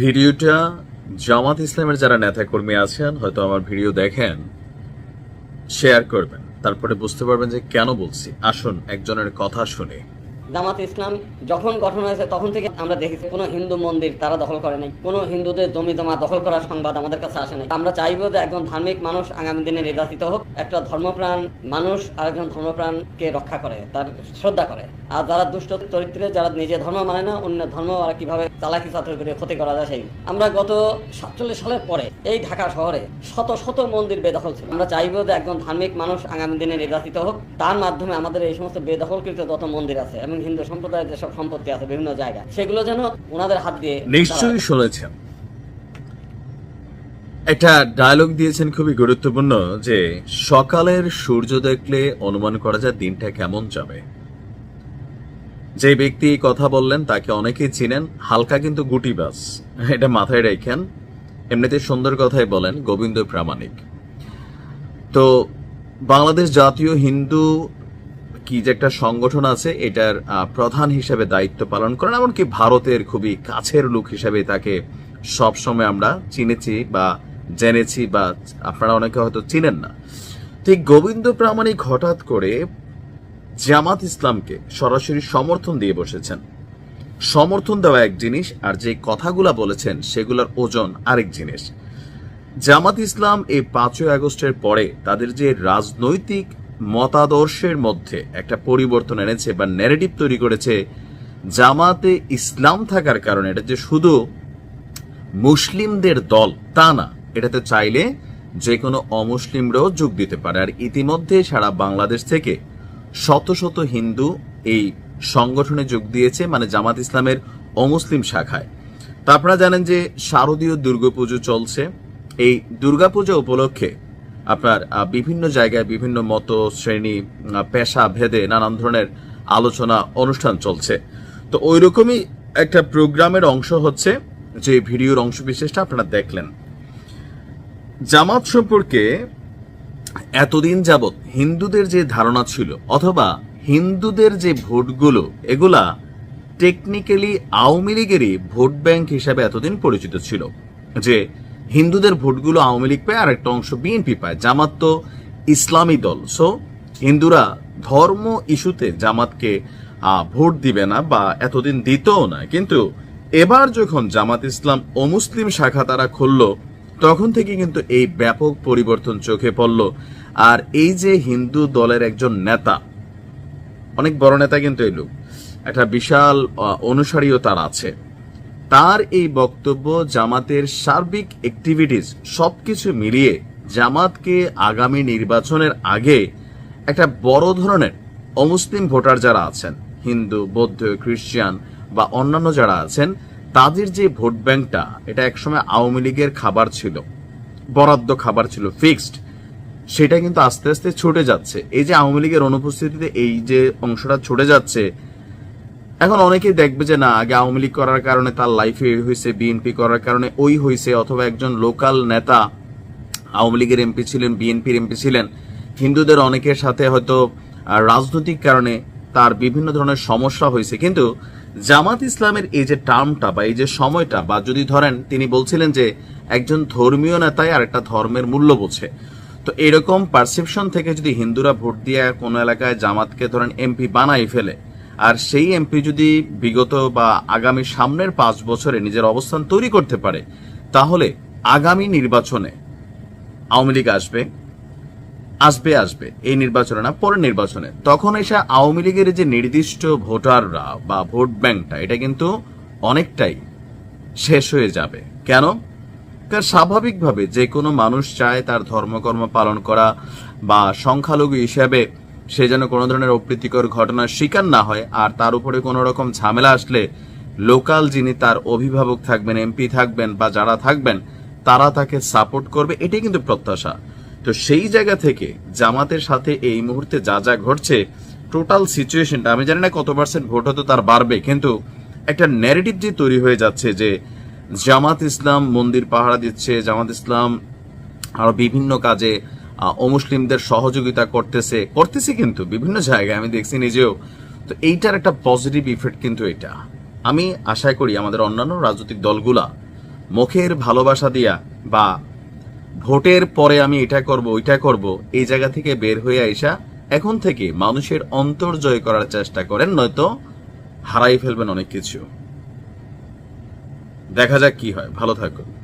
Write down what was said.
ভিডিওটা জামাত ইসলামের যারা নেতাকর্মী আছেন, হয়তো আমার ভিডিও দেখেন শেয়ার করবেন। তারপরে বুঝতে পারবেন যে কেন বলছি। আসুন, একজনের কথা শুনে। জামাত ইসলাম যখন গঠন হয়েছে, তখন থেকে আমরা দেখেছি কোনো হিন্দু মন্দির তারা দখল করে নাই। কোনো হিন্দুদের জমি জমা দখল করার সংবাদ আমাদের কাছে আসে নাই। আমরা চাইব যে একজন ধার্মিক মানুষ আগামী দিনে নির্বাচিত হোক, একটা ধর্মপ্রাণ মানুষ আর একজন ধর্মপ্রাণকে রক্ষা করে, তার শ্রদ্ধা করে। আর যারা দুষ্ট চরিত্রে, যারা নিজে ধর্ম মানে না, অন্য ধর্ম আর কীভাবে চালাকি চাতুর করে ক্ষতি করা যায় সেই। আমরা গত সাতচল্লিশ সালের পরে এই ঢাকা শহরে শত শত মন্দির বেদখল ছিল। আমরা চাইব যে একজন ধার্মিক মানুষ আগামী দিনে নির্বাচিত হোক। তার মাধ্যমে আমাদের এই সমস্ত বেদখলকৃত যত মন্দির আছে, এবং হিন্দু সম্প্রদায়ের যেসব সম্পত্তি আছে বিভিন্ন জায়গায়। সেগুলো যেন ওনাদের হাত দিয়ে নিশ্চয়ই শুনেছেন। একটা ডায়লগ দিয়েছেন খুবই গুরুত্বপূর্ণ যে, সকালের সূর্য দেখলে অনুমান করা যায় দিনটা কেমন যাবে। যে ব্যক্তি কথা বললেন তাকে অনেকেই চিনেন, হালকা কিন্তু গুটি গুটিবাস এটা মাথায় রেখেন। এমনিতে সুন্দর কথাই বলেন গোবিন্দ প্রামাণিক। তো বাংলাদেশ জাতীয় হিন্দু কি যে একটা সংগঠন আছে, এটার প্রধান হিসেবে দায়িত্ব পালন করেন, এমনকি ভারতের খুবই কাছের লোক হিসেবে তাকে সবসময় আমরা চিনেছি বা জেনেছি বা আপনারা অনেকে হয়তো চিনেন না। ঠিক গোবিন্দ প্রামাণিক হঠাৎ করে জামাত ইসলামকে সরাসরি সমর্থন দিয়ে বসেছেন। সমর্থন দেওয়া এক জিনিস, আর যে কথাগুলা বলেছেন, সেগুলোর ওজন আরেক জিনিস। জামাত ইসলাম এই পাঁচই আগস্টের পরে তাদের যে রাজনৈতিক মতাদর্শের মধ্যে একটা পরিবর্তন এনেছে বা ন্যারেটিভ তৈরি করেছে, জামাতে ইসলাম থাকার কারণে। এটা যে শুধু মুসলিমদের দল তা না, এটাতে চাইলে যে কোনো অমুসলিমরাও যোগ দিতে পারে। আর ইতিমধ্যে সারা বাংলাদেশ থেকে শত শত হিন্দু এই সংগঠনে যোগ দিয়েছে মানে জামাত ইসলামের অমুসলিম শাখায়। তা আপনারা জানেন যে শারদীয় দুর্গাপুজো চলছে। এই দুর্গাপূজা উপলক্ষে আপনার বিভিন্ন জায়গায় বিভিন্ন মত, শ্রেণি পেশা, ভেদে নানান ধরনের আলোচনা, অনুষ্ঠান চলছে। তো ওই রকমই একটা প্রোগ্রামের অংশ হচ্ছে যে ভিডিওর অংশ বিশেষটা আপনারা দেখলেন। জামাত সম্পর্কে এতদিন যাবৎ হিন্দুদের যে ধারণা ছিল অথবা হিন্দুদের যে ভোটগুলো, এগুলা টেকনিক্যালি আওয়ামী লীগেরই ভোট ব্যাংক হিসাবে এতদিন পরিচিত ছিল। যে হিন্দুদের ভোটগুলো আওয়ামী লীগ পায় আর একটা অংশ বিএনপি পায়। জামাত তো ইসলামী দল। সো হিন্দুরা ধর্ম ইস্যুতে জামাতকে ভোট দিবে না বা এতদিন দিতও না। কিন্তু এবার যখন জামাত ইসলাম অমুসলিম শাখা তারা খুললো, তখন থেকে কিন্তু এই ব্যাপক পরিবর্তন চোখে পড়ল। আর এই যে হিন্দু দলের একজন নেতা, অনেক বড় নেতা কিন্তু এই লোক, একটা বিশাল অনুসারীও তার আছে। তার এই বক্তব্য জামাতের সার্বিক অ্যাক্টিভিটিস সবকিছু মিলিয়ে জামাতকে আগামী নির্বাচনের আগে একটা বড় ধরনের অমুসলিম ভোটার যারা আছেন, হিন্দু, বৌদ্ধ, খ্রিস্টান বা অন্যান্য যারা আছেন, তাদের যে ভোট ব্যাংকটা, এটা একসময় আওয়ামী লীগের খাবার ছিল, বরাদ্দ খাবার ছিল ফিক্সড সেটা কিন্তু আস্তে আস্তে ছুটে যাচ্ছে। এই যে আওয়ামী লীগের অনুপস্থিতিতে এই যে অংশটা ছুটে যাচ্ছে এখন অনেকেই দেখবে যে না, আগে আওয়ামী লীগ করার কারণে তার লাইফে হয়েছে বিএনপি করার কারণে ওই হয়েছে, অথবা একজন লোকাল নেতা, আওয়ামী লীগের এমপি ছিলেন বিএনপির এমপি ছিলেন। হিন্দুদের অনেকের সাথে হয়তো রাজনৈতিক কারণে তার বিভিন্ন ধরনের সমস্যা হয়েছে। কিন্তু জামাত ইসলামের এই যে টার্মটা বা এই যে সময়টা, বা যদি ধরেন তিনি বলছিলেন যে একজন ধর্মীয় নেতাই আর একটা ধর্মের মূল্য বোঝে, তো এরকম পারসেপশন থেকে যদি হিন্দুরা ভোট দিয়ে কোনো এলাকায় জামাতকে ধরেন এমপি বানাই ফেলে আর সেই এমপি যদি বিগত বা আগামী সামনের পাঁচ বছরে নিজের অবস্থান তৈরি করতে পারে, তাহলে আগামী নির্বাচনে আওয়ামী লীগ আসবে আসবে আসবে, এই নির্বাচনে না, পরের নির্বাচনে। তখন এসে আওয়ামী লীগের যে নির্দিষ্ট ভোটাররা বা ভোট ব্যাংকটা, এটা কিন্তু অনেকটাই শেষ হয়ে যাবে। কেন? কারণ স্বাভাবিকভাবে যে কোনো মানুষ চায় তার ধর্মকর্ম পালন করা বা সংখ্যালঘু হিসাবে সে যেন কোনো ধরনের অপ্রীতিকর ঘটনার শিকার না হয়, আর তার উপরে কোনো রকম ঝামেলা আসলে লোকাল যিনি তার অভিভাবক থাকবেন, এমপি থাকবেন বা যারা থাকবেন, তারা তাকে সাপোর্ট করবে, এটাই কিন্তু প্রত্যাশা। তো সেই জায়গা থেকে জামাতের সাথে এই মুহূর্তে যা যা ঘটছে, টোটাল সিচুয়েশনটা, আমি জানি না কত পার্সেন্ট ভোট হতো তার বাড়বে, কিন্তু একটা ন্যারেটিভ যে তৈরি হয়ে যাচ্ছে যে জামাত ইসলাম মন্দির পাহারা দিচ্ছে, জামাত ইসলাম আরও বিভিন্ন কাজে অমুসলিমদের সহযোগিতা করতেছে করতেছে কিন্তু বিভিন্ন জায়গায়, আমি দেখছি নিজেও। তো এইটার একটা পজিটিভ ইফেক্ট কিন্তু এটা। আমি আশা করি আমাদের অন্যান্য রাজনৈতিক দলগুলা মুখের ভালোবাসা দিয়া বা ভোটের পরে আমি এটা করব, ওইটা করব, এই জায়গা থেকে বের হয়ে আইসা এখন থেকে মানুষের অন্তর জয় করার চেষ্টা করেন, নয়তো হারাই ফেলবেন অনেক কিছু। দেখা যাক কি হয়। ভালো থাকুন।